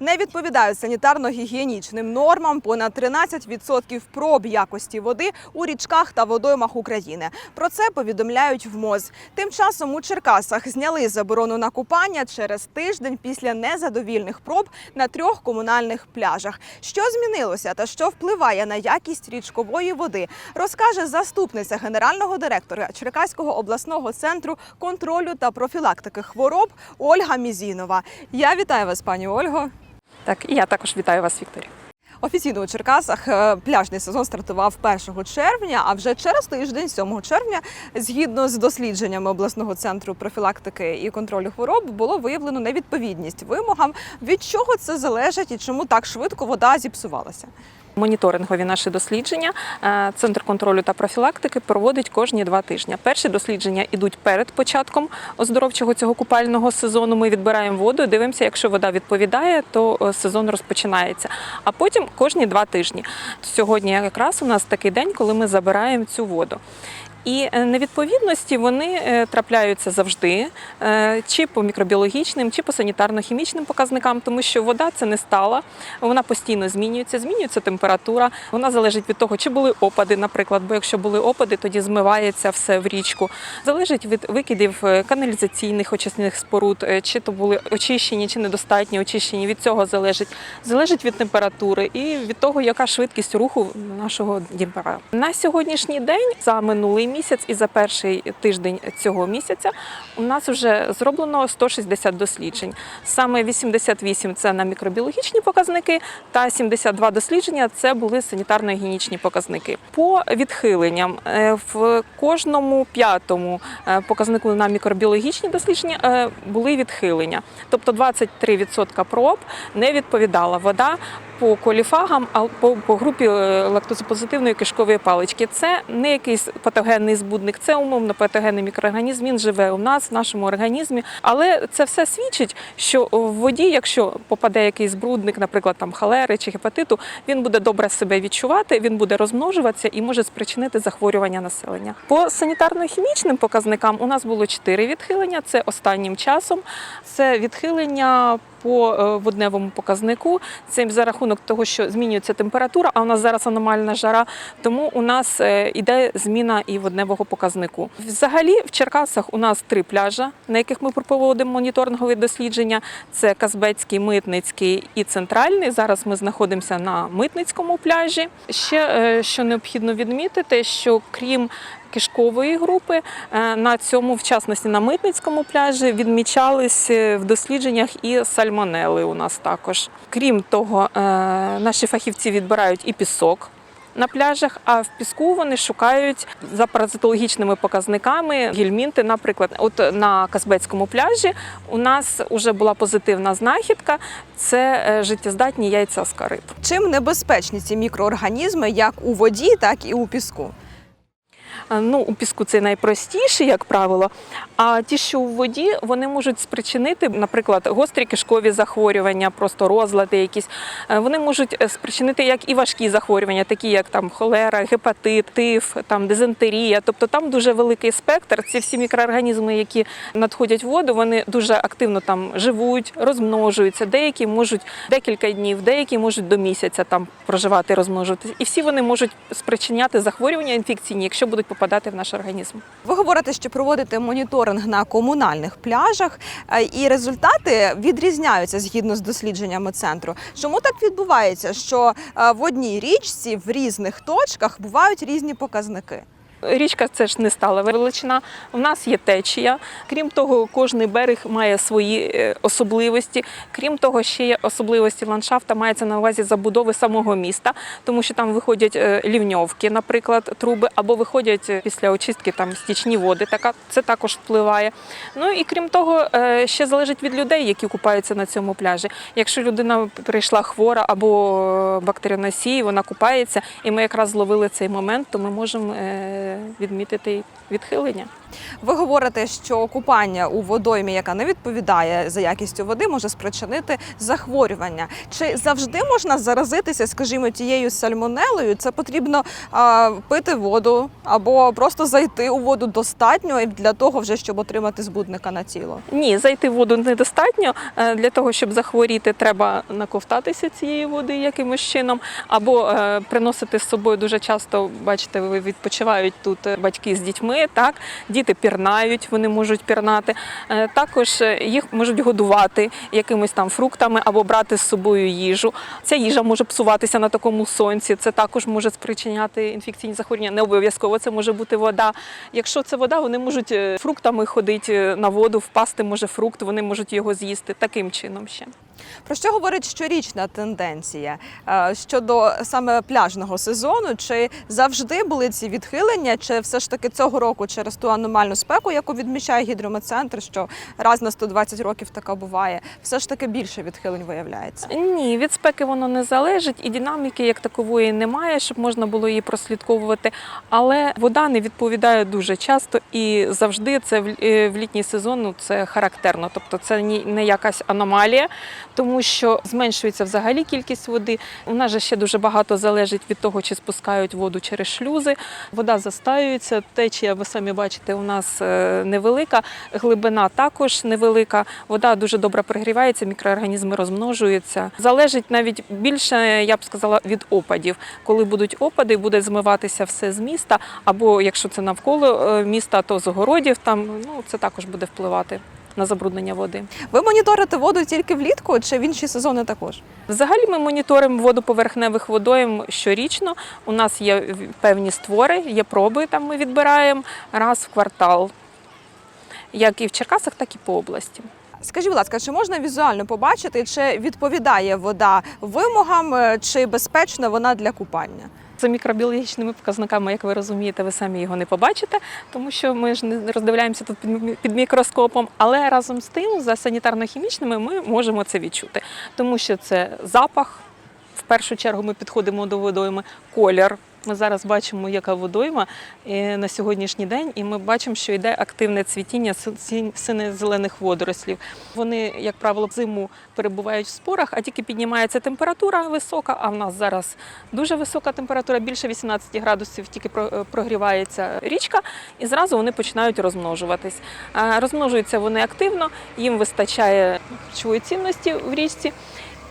не відповідають санітарно-гігієнічним нормам. Понад 13% проб якості води у річках та водоймах України. Про це повідомляють в МОЗ. Тим часом у Черкасах зняли заборону на купання через тиждень після незадовільних проб на трьох комунальних пляжах. Що змінилося та що впливає на якість річкової води, розкаже заступниця генерального директора Черкаського обласного центру контролю та профілактики хвороб Ольга Мізінова. Я вітаю вас, пані Ольго. Так, і я також вітаю вас, Вікторія. Офіційно у Черкасах е, пляжний сезон стартував 1 червня, а вже через тиждень, 7 червня, згідно з дослідженнями обласного центру профілактики і контролю хвороб, було виявлено невідповідність вимогам. Від чого це залежить і чому так швидко вода зіпсувалася? Моніторингові наші дослідження е, Центр контролю та профілактики проводить кожні два тижні. Перші дослідження йдуть перед початком оздоровчого цього купального сезону. Ми відбираємо воду, дивимося, якщо вода відповідає, то е, сезон розпочинається. А потім кожні два тижні. Сьогодні якраз у нас такий день, коли ми забираємо цю воду. І е, невідповідності вони е, трапляються завжди, е, чи по мікробіологічним, чи по санітарно-хімічним показникам, тому що вода це не стала, вона постійно змінюється, змінюється температура. Вона залежить від того, чи були опади, наприклад, бо якщо були опади, тоді змивається все в річку. Залежить від викидів каналізаційних очисних споруд, чи то були очищені, чи недостатньо очищені. Від цього залежить. Залежить від температури і від того, яка швидкість руху нашого Дніпра. На сьогоднішній день за минулий місяць і за перший тиждень цього місяця у нас вже зроблено 160 досліджень. Саме 88 – це на мікробіологічні показники, та 72 дослідження це були санітарно-гігієнічні показники. По відхиленням е, в кожному п'ятому е, показнику на мікробіологічні дослідження е, були відхилення. Тобто 23% проб не відповідала вода по коліфагам, а по, по групі е, лактозопозитивної кишкової палички. Це не якийсь патогенний збудник, це умовно патогенний мікроорганізм. Він живе у нас, в нашому організмі. Але це все свідчить, що в воді, якщо попаде якийсь збрудник, наприклад, там халери чи гепатиту, він буде добре себе відчувати, він буде розмножуватися і може спричинити захворювання населення. По санітарно-хімічним показникам у нас було чотири відхилення. Це останнім часом. Це відхилення по е, водневому показнику. Це за рахунок того, що змінюється температура, а у нас зараз аномальна жара, тому у нас е, іде зміна і водневого показнику. Взагалі в Черкасах у нас три пляжа, на яких ми проводимо моніторингові дослідження. Це Казбецький, Митницький і Центральний. Зараз ми знаходимося на Митницькому пляжі. Ще е, що необхідно відмітити, що крім кишкової групи. Е, На цьому, в частності на митницькому пляжі, відмічались е, в дослідженнях і сальмонели у нас також. Крім того, е, наші фахівці відбирають і пісок. На пляжах, а в піску вони шукають за паразитологічними показниками гельмінти. Наприклад, от на Казбецькому пляжі у нас вже була позитивна знахідка. Це життєздатні яйця скарит. Чим небезпечні ці мікроорганізми як у воді, так і у піску? Е, Ну, у піску це найпростіше, як правило. А ті, що у воді, вони можуть спричинити, наприклад, гострі кишкові захворювання, просто розлади якісь. Е, Вони можуть е, спричинити як і важкі захворювання, такі як там холера, гепатит, тиф, там дизентерія. Тобто там дуже великий спектр. Ці всі мікроорганізми, які надходять в воду, вони дуже активно там живуть, розмножуються. Деякі можуть декілька днів, деякі можуть до місяця там проживати, розмножуватися. І всі вони можуть спричиняти захворювання інфекційні, якщо будуть попадати в наш організм. Ви говорите, що проводите моніторинг на комунальних пляжах, е, і результати відрізняються згідно з дослідженнями центру. Чому так відбувається, що е, в одній річці в різних точках бувають різні показники? Річка це ж не стала величина. У нас є течія. Крім того, кожний берег має свої е, особливості. Крім того, ще є особливості ландшафта, мається на увазі забудови самого міста, тому що там виходять е, лівньовки, наприклад, труби, або виходять е, після очистки там стічні води. Така це також впливає. Ну і крім того, ще залежить від людей, які купаються на цьому пляжі. Якщо людина прийшла хвора або бактеріоносій, вона купається, і ми якраз зловили цей момент, то ми можемо відмітити відхилення. Ви говорите, що купання у водоймі, яка не відповідає за якістю води, може спричинити захворювання. Чи завжди можна заразитися, скажімо, тією сальмонелою? Це потрібно а, пити воду або просто зайти у воду достатньо для того, вже щоб отримати збудника на тіло. Ні, зайти в воду недостатньо. Е, Для того, щоб захворіти, треба наковтатися цієї води якимось чином, або е, приносити з собою дуже часто, бачите, ви відпочивають тут е, батьки з дітьми. Так, діти пірнають, вони можуть пірнати. Е, Також е, їх можуть годувати якимись там фруктами або брати з собою їжу. Ця їжа може псуватися на такому сонці. Це також може спричиняти інфекційні захворювання. Не обов'язково це може бути вода. Якщо це вода, вони можуть е, фруктами ходити на воду, впасти може фрукт, вони можуть його з'їсти таким чином ще. Про що говорить щорічна тенденція Е, щодо саме пляжного сезону? Чи завжди були ці відхилення, чи все ж таки цього року через ту аномальну спеку, яку відмічає гідрометцентр, що раз на 120 років така буває, все ж таки більше відхилень виявляється? Ні, від спеки воно не залежить, і динаміки як такової немає, щоб можна було її прослідковувати. Але вода не відповідає дуже часто і завжди це в е, літній сезон ну, це характерно. Тобто це не якась аномалія, тому що зменшується взагалі кількість води. У нас же ще дуже багато залежить від того, чи спускають воду через шлюзи. Вода застаюється, течія, ви самі бачите, у нас е, невелика, глибина також невелика. Вода дуже добре прогрівається, мікроорганізми розмножуються. Залежить навіть більше, я б сказала, від опадів. Коли будуть опади, буде змиватися все з міста, або якщо це навколо е, міста, то з огородів там ну це також буде впливати на забруднення води. Ви моніторите воду тільки влітку, чи в інші сезони також? Взагалі ми моніторимо воду поверхневих водойм щорічно. У нас є певні створи, є проби, там ми відбираємо раз в квартал, як і в Черкасах, так і по області. Скажіть, будь ласка, чи можна візуально побачити, чи відповідає вода вимогам, е, чи безпечна вона для купання? За мікробіологічними показниками, як ви розумієте, ви самі його не побачите, тому що ми ж не роздивляємося тут під мікроскопом. Але разом з тим, за санітарно-хімічними, ми можемо це відчути, тому що це запах. В першу чергу ми підходимо до водойми, колір. Ми зараз бачимо, яка водойма е, на сьогоднішній день, і ми бачимо, що йде активне цвітіння сине-зелених водорослів. Вони, як правило, зиму перебувають в спорах, а тільки піднімається температура висока. А в нас зараз дуже висока температура, більше 18 градусів, тільки прогрівається річка, і зразу вони починають розмножуватись. Розмножуються вони активно, їм вистачає харчової цінності в річці.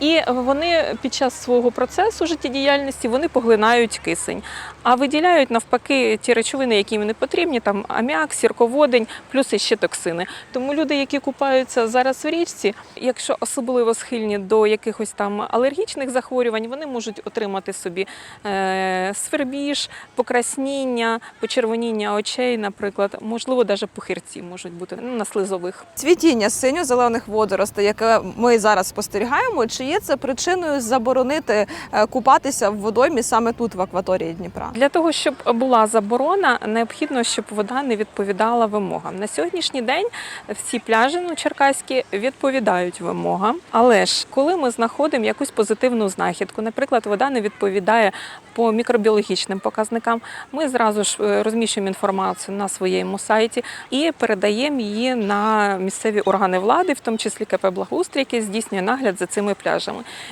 І вони під час свого процесу життєдіяльності вони поглинають кисень, а виділяють навпаки ті речовини, які їм не потрібні, там аміак, сірководень, плюс іще токсини. Тому люди, які купаються зараз в річці, якщо особливо схильні до якихось там алергічних захворювань, вони можуть отримати собі е, свербіж, покрасніння, почервоніння очей, наприклад, можливо, навіть пухирці можуть бути ну, на слизових. Цвітіння синьо-зелених водоростей, яке ми зараз спостерігаємо, чи є це причиною заборонити е, купатися в водоймі саме тут, в акваторії Дніпра? Для того, щоб була заборона, необхідно, щоб вода не відповідала вимогам. На сьогоднішній день всі пляжі ну, черкаські відповідають вимогам. Але ж коли ми знаходимо якусь позитивну знахідку, наприклад, вода не відповідає по мікробіологічним показникам, ми зразу ж е, розміщуємо інформацію на своєму сайті і передаємо її на місцеві органи влади, в тому числі КП Благоустрій, який здійснює нагляд за цими пляжами.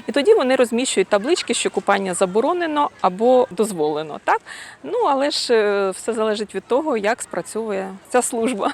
І тоді вони розміщують таблички, що купання заборонено або дозволено. Так ну але ж е, все залежить від того, як спрацьовує ця служба.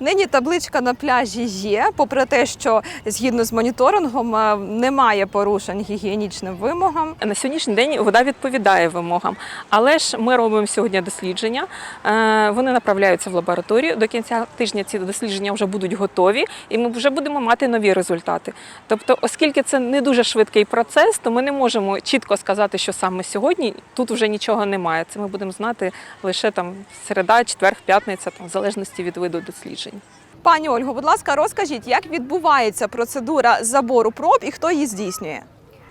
Нині табличка на пляжі є, попри те, що згідно з моніторингом е, немає порушень гігієнічним вимогам. На сьогоднішній день вода відповідає вимогам, але ж ми робимо сьогодні дослідження. е, Вони направляються в лабораторію. До кінця тижня ці дослідження вже будуть готові, і ми вже будемо мати нові результати. Тобто, оскільки це не дуже швидкий процес, то ми не можемо чітко сказати, що саме сьогодні тут вже нічого немає. Це ми будемо знати лише там середа, четвер, п'ятниця, там в залежності від виду досліджень. Пані Ольго, будь ласка, розкажіть, як відбувається процедура забору проб і хто її здійснює?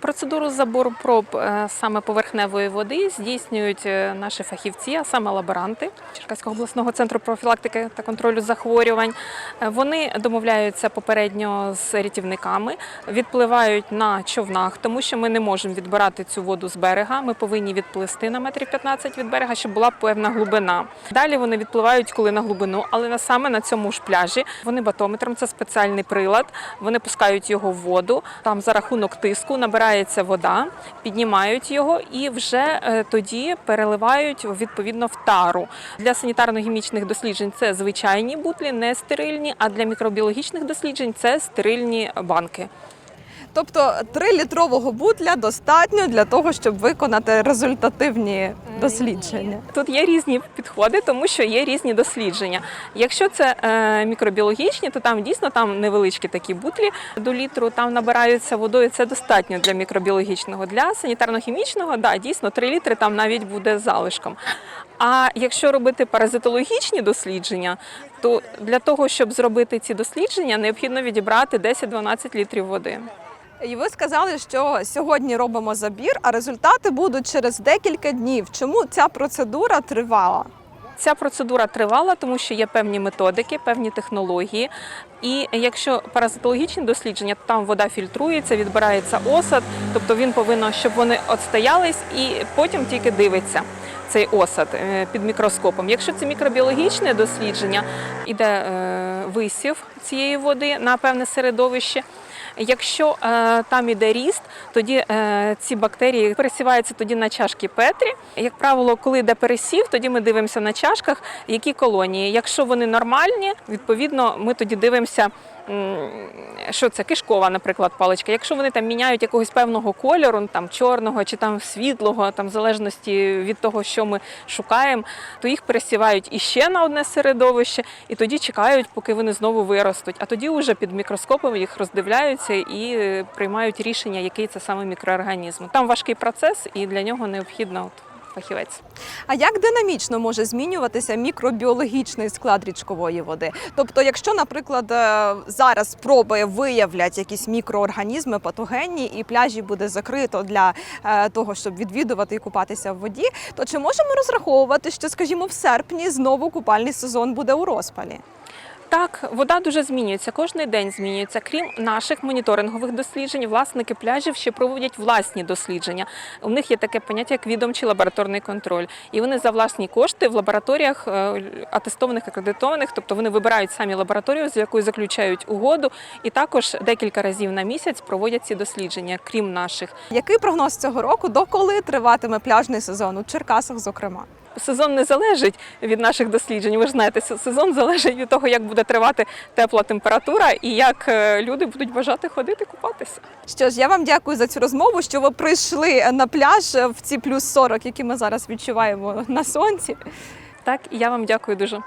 Процедуру забору проб е, саме поверхневої води здійснюють е, наші фахівці, а саме лаборанти Черкаського обласного центру профілактики та контролю захворювань. Е, Вони домовляються попередньо з рятівниками, відпливають на човнах, тому що ми не можемо відбирати цю воду з берега. Ми повинні відплисти на метрів 15 від берега, щоб була певна глибина. Далі вони відпливають коли на глибину, але саме на цьому ж пляжі. Вони батометром, це спеціальний прилад. Вони пускають його в воду. Там за рахунок тиску набирається вода, піднімають його і вже е, тоді переливають відповідно в тару. Для санітарно-хімічних досліджень це звичайні бутлі, не стерильні. А для мікробіологічних досліджень це стерильні банки. Тобто 3-літрового бутля достатньо для того, щоб виконати результативні дослідження. Тут є різні підходи, тому що є різні дослідження. Якщо це е, мікробіологічні, то там дійсно там невеличкі такі бутлі до літру, там набираються водою. Це достатньо для мікробіологічного. Для санітарно-хімічного, да, дійсно 3 літри там навіть буде залишком. А якщо робити паразитологічні дослідження, то для того, щоб зробити ці дослідження, необхідно відібрати 10-12 літрів води. І ви сказали, що сьогодні робимо забір, а результати будуть через декілька днів. Чому ця процедура тривала? Ця процедура тривала, тому що є певні методики, певні технології. І якщо паразитологічні дослідження, то там вода фільтрується, відбирається осад, тобто він повинен, щоб вони отстоялись, і потім тільки дивиться цей осад е, під мікроскопом. Якщо це мікробіологічне дослідження, іде е, висів цієї води на певне середовище. Якщо е, там іде ріст, тоді е, ці бактерії пересіваються тоді на чашки Петрі. Як правило, коли йде пересів, тоді ми дивимося на чашках, які колонії. Якщо вони нормальні, відповідно, ми тоді дивимося. Що це кишкова, наприклад, паличка. Якщо вони там міняють якогось певного кольору, там чорного чи там світлого, там в залежності від того, що ми шукаємо, то їх пересівають іще на одне середовище, і тоді чекають, поки вони знову виростуть. А тоді вже під мікроскопом їх роздивляються і е, приймають рішення, який це саме мікроорганізм. Там важкий процес, і для нього необхідно от фахівець. А як динамічно може змінюватися мікробіологічний склад річкової води? Тобто, якщо, наприклад, е, зараз спроби виявлять якісь мікроорганізми патогенні, і пляжі буде закрито для е, того, щоб відвідувати і купатися в воді, то чи можемо розраховувати, що, скажімо, в серпні знову купальний сезон буде у розпалі? Так, вода дуже змінюється, кожен день змінюється. Крім наших моніторингових досліджень, власники пляжів ще проводять власні дослідження. У них є таке поняття, як відомчий лабораторний контроль. І вони за власні кошти в лабораторіях е, атестованих, акредитованих, тобто вони вибирають самі лабораторію, з якою заключають угоду, і також декілька разів на місяць проводять ці дослідження, крім наших. Який прогноз цього року, доколи триватиме пляжний сезон у Черкасах, зокрема? Сезон не залежить від наших досліджень. Ви ж знаєте, сезон залежить від того, як буде тривати тепла температура і як е, люди будуть бажати ходити купатися. Що ж, я вам дякую за цю розмову, що ви прийшли на пляж в ці плюс 40, які ми зараз відчуваємо на сонці. Так, і я вам дякую дуже.